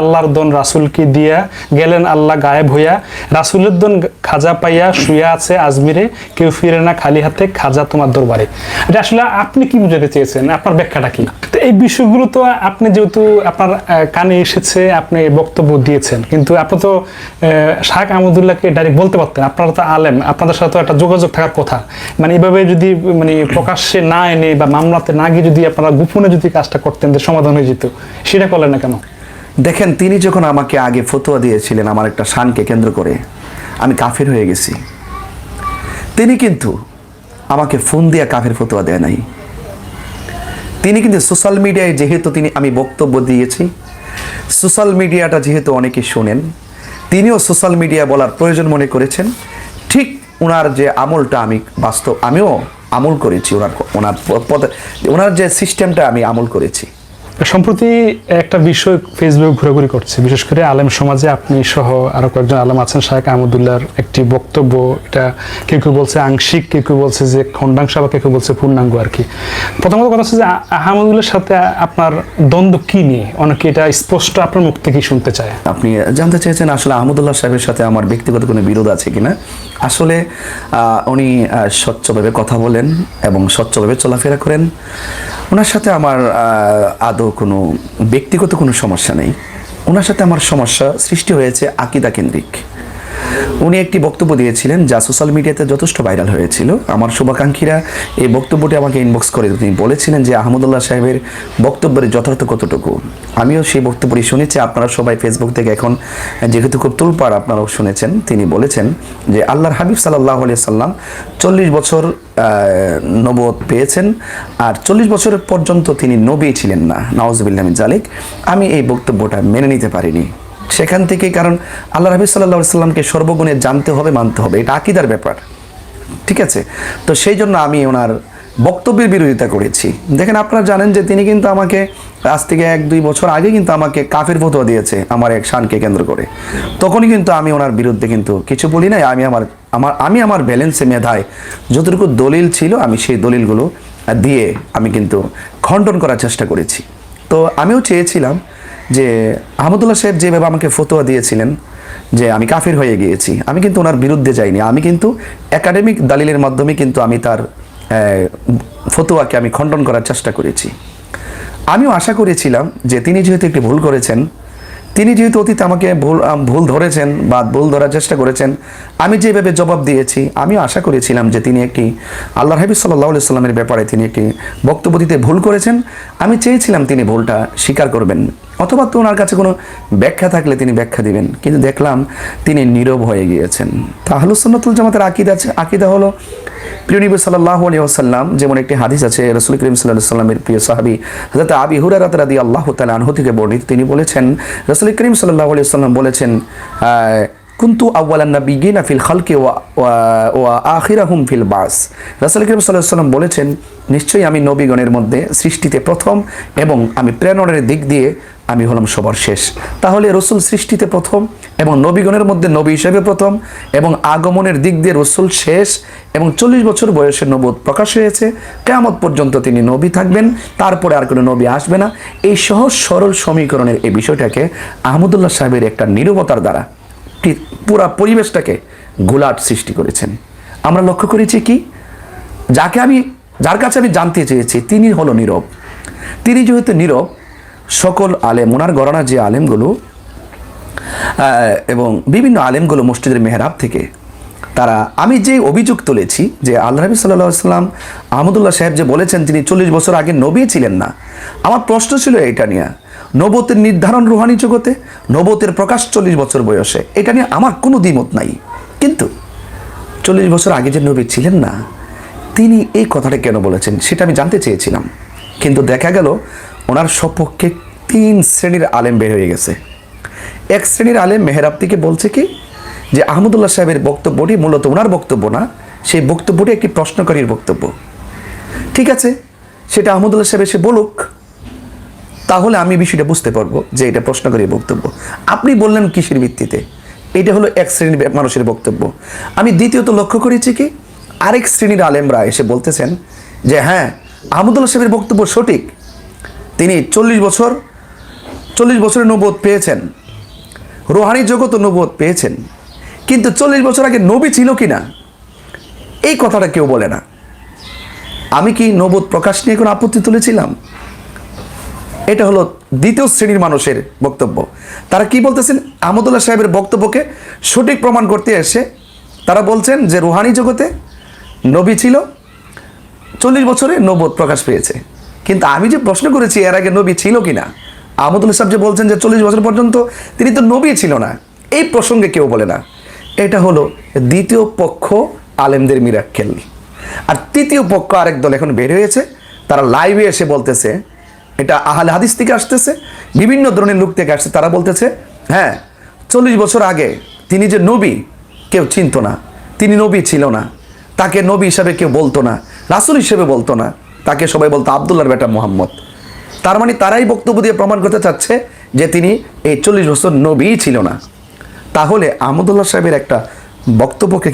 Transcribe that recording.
আল্লাহর দন রাসুলকে দিয়া গেলেন, আল্লাহ গায়েব হইয়া রাসুলের দন খাজা পাইয়া শুয়া আছে আজমিরে, কেউ ফিরে না খালি হাতে খাজা তোমার দরবারে। এটা আসলে আপনি কি বুঝাতে চেয়েছেন? আপনার ব্যাখ্যাটা কি? তো এই বিষয়গুলো তো আপনি যেহেতু আপনার কানে এসেছে, আপনি বক্তব্য দিয়েছেন, কিন্তু আপনি তো শাহ আহমদুল্লাহকে ডাইরেক্ট বলতে পারতেন, আপনারা তো আলেম, আপনাদের সাথে তো একটা যোগাযোগ থাকার কথা। মানে এইভাবে যদি মানে প্রকাশ্যে না এনে বা মামলাতে না গিয়ে যদি আপনারা গোপনে যদি কাজটা করতেন সমাধান হয়ে যেত, সেটা করলেন না কেন? দেখেন, তিনি যখন আমাকে আগে ফতোয়া দিয়েছিলেন আমার একটা শানকে কেন্দ্র করে, আমি কাফের হয়ে গেছি। তিনি কিন্তু আমাকে ফোন দিয়ে কাফের ফতোয়া দেয় নাই। তিনি কিন্তু সোশ্যাল মিডিয়ায় যেহেতু তিনি, আমি বক্তব্য দিয়েছি, সোশ্যাল মিডিয়াটা যেহেতু অনেকে শোনেন, তিনিও সোশ্যাল মিডিয়া বলার প্রয়োজন মনে করেছেন। ঠিক ওনার যে আমলটা আমি বাস্তব, আমিও আমল করেছি ওনার ওনার ওনার যে সিস্টেমটা আমি আমল করেছি। সম্প্রতি একটা বিষয় ফেসবুক ঘোরাঘুরি করছে। বিশেষ করে আলেম সমাজে আপনি সহ আরও কয়েকজন আলেম আছেন শাহেক আহমদুল্লাহর একটি বক্তব্য। এটা কেউ কেউ বলছে আংশিক, কেউ কেউ বলছে যে খণ্ডাংশ বা কেউ কেউ বলছে পূর্ণাঙ্গ আর কি। প্রথমত কথা হচ্ছে যে আহমদুল্লাহর সাথে আপনার দ্বন্দ্ব কি নিয়ে? অনেকে এটা স্পষ্ট আপনার মুখ থেকেই শুনতে চায়। আপনি জানতে চেয়েছেন আসলে আহমদুল্লাহ সাহেবের সাথে আমার ব্যক্তিগত কোনো বিরোধ আছে কিনা? আসলে উনি স্বচ্ছভাবে কথা বলেন এবং স্বচ্ছভাবে চলাফেরা করেন। ওনার সাথে আমার আদৌ কোনো ব্যক্তিগত কোনো সমস্যা নেই। ওনার সাথে আমার সমস্যা সৃষ্টি হয়েছে আকিদা কেন্দ্রিক। উনি একটি বক্তব্য দিয়েছিলেন যা সোশ্যাল মিডিয়াতে যথেষ্ট ভাইরাল হয়েছিল। আমার শুভাকাঙ্ক্ষীরা এই বক্তব্যটি আমাকে ইনবক্স করে তিনি বলেছিলেন যে আহমদুল্লাহ সাহেবের বক্তব্যের যথার্থ কতটুকু। আমিও সেই বক্তব্যটি শুনেছি, আপনারা সবাই ফেসবুক থেকে এখন, যেহেতু খুব তুলপাড়, আপনারাও শুনেছেন, তিনি বলেছেন যে আল্লাহর হাবিব সাল্লাহ আলিয়া সাল্লাম চল্লিশ বছর নবত পেয়েছেন আর চল্লিশ বছর পর্যন্ত তিনি নবী ছিলেন না। নওয়াজবিল্লামিন জালিক আমি এই বক্তব্যটা মেনে নিতে পারিনি। সেখান থেকে কারণ আল্লাহ রবি সাল্লাহ সাল্লামকে সর্বগুণে জানতে হবে, মানতে হবে। এটা আকিদার ব্যাপার। ঠিক আছে? তো সেই জন্য আমি ওনার বক্তব্যের বিরোধিতা করেছি। দেখেন আপনারা জানেন যে তিনি কিন্তু আমাকে আজ থেকে এক, দুই বছর আগে কিন্তু আমাকে কাফের ফতোয়া দিয়েছে আমার এক শানকে কেন্দ্র করে। তখনই কিন্তু আমি ওনার বিরুদ্ধে কিন্তু কিছু বলি নাই। আমি আমার আমার, আমি আমার ব্যালেন্সে মেধায় যতটুকু দলিল ছিল, আমি সেই দলিলগুলো দিয়ে আমি কিন্তু খণ্ডন করার চেষ্টা করেছি। তো আমিও চেয়েছিলাম যে আহমদুল্লাহ সাহেব যেভাবে আমাকে ফতোয়া দিয়েছিলেন যে আমি কাফির হয়ে গিয়েছি, আমি কিন্তু ওনার বিরুদ্ধে যাইনি, আমি কিন্তু একাডেমিক দালিলের মাধ্যমে কিন্তু আমি তার ফতোয়াকে আমি খণ্ডন করার চেষ্টা করেছি। আমিও আশা করেছিলাম যে তিনি যেহেতু একটি ভুল করেছেন, তিনি যেহেতু অতীতে আমাকে ভুল ভুল ধরেছেন বা ভুল ধরার চেষ্টা করেছেন, আমি যেভাবে জবাব দিয়েছি, আমিও আশা করেছিলাম যে তিনি একটি আল্লাহ হাবিব সাল্লাহ সাল্লামের ব্যাপারে তিনি একটি বক্তব্য দিতে ভুল করেছেন, আমি চেয়েছিলাম তিনি ভুলটা স্বীকার করবেন। অথবা তো ওনার কাছে কোনো ব্যাখ্যা থাকলে তিনি ব্যাখ্যা দিবেন। কিন্তু দেখলাম তিনি নীরব হয়ে গিয়েছেন। তাহলে সন্নতুল জামাতের আকিদা আছে। আকিদা হলো, প্রিয় নবী সাল্লাহ আলী আসাল্লাম যেমন একটি হাদিস আছে, রসুল করিম সাল্লাহ সাল্লামের প্রিয় সাহাবি হজরত আবি হুরারাত রাদি আল্লাহ তালা আনহু থেকে বর্ণিত। তিনি বলেছেন, রসুল করিম সাল্লাহ আলী সাল্লাম বলেছেন কুন্তু আউ্বালান্না বিগিনা ফিল খালকে ওয়া আখিরাহুম ফিল বাস। রাসুল করিম সাল্লাহ সাল্লাম বলেছেন, নিশ্চয়ই আমি নবীগণের মধ্যে সৃষ্টিতে প্রথম এবং আমি প্রেরণের দিক দিয়ে আমি হলাম সবার শেষ। তাহলে রসুল সৃষ্টিতে প্রথম এবং নবীগণের মধ্যে নবী হিসেবে প্রথম এবং আগমনের দিক দিয়ে রসুল শেষ এবং চল্লিশ বছর বয়সে নবদ প্রকাশ হয়েছে। কেয়ামত পর্যন্ত তিনি নবী থাকবেন, তারপরে আর কোনো নবী আসবে না। এই সহজ সরল সমীকরণের এই বিষয়টাকে আহমদুল্লাহ সাহেবের একটা নিরবতার দ্বারা পি- পুরা পরিবেশটাকে গোলাট সৃষ্টি করেছেন। আমরা লক্ষ্য করেছি কি? যাকে আমি, যার কাছে আমি জানতে চেয়েছি, তিনি হলো নীরব। তিনি যেহেতু নীরব, সকল আলেম, ওনার গণনা যে আলেমগুলো এবং বিভিন্ন আলেমগুলো মসজিদের মেহরাব থেকে, তারা, আমি যে অভিযোগ তুলেছি যে আল্লাহ নবী সাল্লাহ সাল্লাম, আহমদুল্লাহ সাহেব যে বলেছেন, তিনি চল্লিশ বছর আগে নবী ছিলেন না, আমার প্রশ্ন ছিল এটা নিয়ে। নবতের নির্ধারণ রুহানি জগতে, নবতের প্রকাশ চল্লিশ বছর বয়সে। এটা নিয়ে আমার কোনো দ্বিমত নাই। কিন্তু চল্লিশ বছর আগে যে নবী ছিলেন না, তিনি এই কথাটা কেন বলেছেন সেটা আমি জানতে চেয়েছিলাম। কিন্তু দেখা গেল, ওনার সপক্ষে তিন শ্রেণির আলেম বের হয়ে গেছে। এক শ্রেণির আলেম মেহরাব থেকে বলছে কি, যে আহমদুল্লাহ সাহেবের বক্তব্যটি মূলত ওনার বক্তব্য না, সেই বক্তব্যটি একটি প্রশ্নকারীর বক্তব্য। ঠিক আছে, সেটা আহমদুল্লাহ সাহেব এসে বলুক তাহলে আমি বিষয়টা বুঝতে পারব যে এটা প্রশ্নকারীর বক্তব্য। আপনি বললেন কিসের ভিত্তিতে? এটা হলো এক শ্রেণির মানুষের বক্তব্য। আমি দ্বিতীয়ত লক্ষ্য করেছি কি, আরেক শ্রেণির আলেমরা এসে বলতেছেন যে হ্যাঁ আহমদুল্লাহ সাহেবের বক্তব্য সঠিক। তিনি চল্লিশ বছর, চল্লিশ বছরের নবোধ পেয়েছেন। রোহানি জগৎ নবোধ পেয়েছেন। কিন্তু চল্লিশ বছর আগে নবী ছিল কি না, এই কথাটা কেউ বলে না। আমি কি নবোধ প্রকাশ নিয়ে কোনো আপত্তি তুলেছিলাম? এটা হলো দ্বিতীয় শ্রেণির মানুষের বক্তব্য। তারা কি বলতেছেন? আহমদুল্লাহ সাহেবের বক্তব্যকে সঠিক প্রমাণ করতে এসে তারা বলছেন যে রুহানি জগতে নবী ছিল, চল্লিশ বছরে নবোধ প্রকাশ পেয়েছে। কিন্তু আমি যে প্রশ্ন করেছি, এর আগে নবী ছিল কি না আহমদুল্লাহ সাহেব যে বলছেন যে চল্লিশ বছর পর্যন্ত তিনি তো নবী ছিল না, এই প্রসঙ্গে কেউ বলে না। এটা হলো দ্বিতীয় পক্ষ আলেমদের মিরাক্কেল। আর তৃতীয় পক্ষ আরেক দল এখন বের হয়েছে, তারা লাইভে এসে বলতেছে এটা আহলে হাদিস থেকে আসতেছে, বিভিন্ন ধরনের লোক থেকে আসছে। তারা বলতেছে হ্যাঁ চল্লিশ বছর আগে তিনি যে নবী, কেউ চিনত না। তিনি নবী ছিল না। তাকে নবী হিসাবে কেউ বলতো না, রাসুল হিসেবে বলতো না। তাকে সবাই বলতো আবদুল্লাহর বেটা মোহাম্মদ। তার মানে তারাই বক্তব্য দিয়ে প্রমাণ করতে চাচ্ছে যে তিনি এই চল্লিশ বছর নবীই ছিল না। তাহলে আহমদুল্লাহ সাহেবের একটা বক্তব্যকে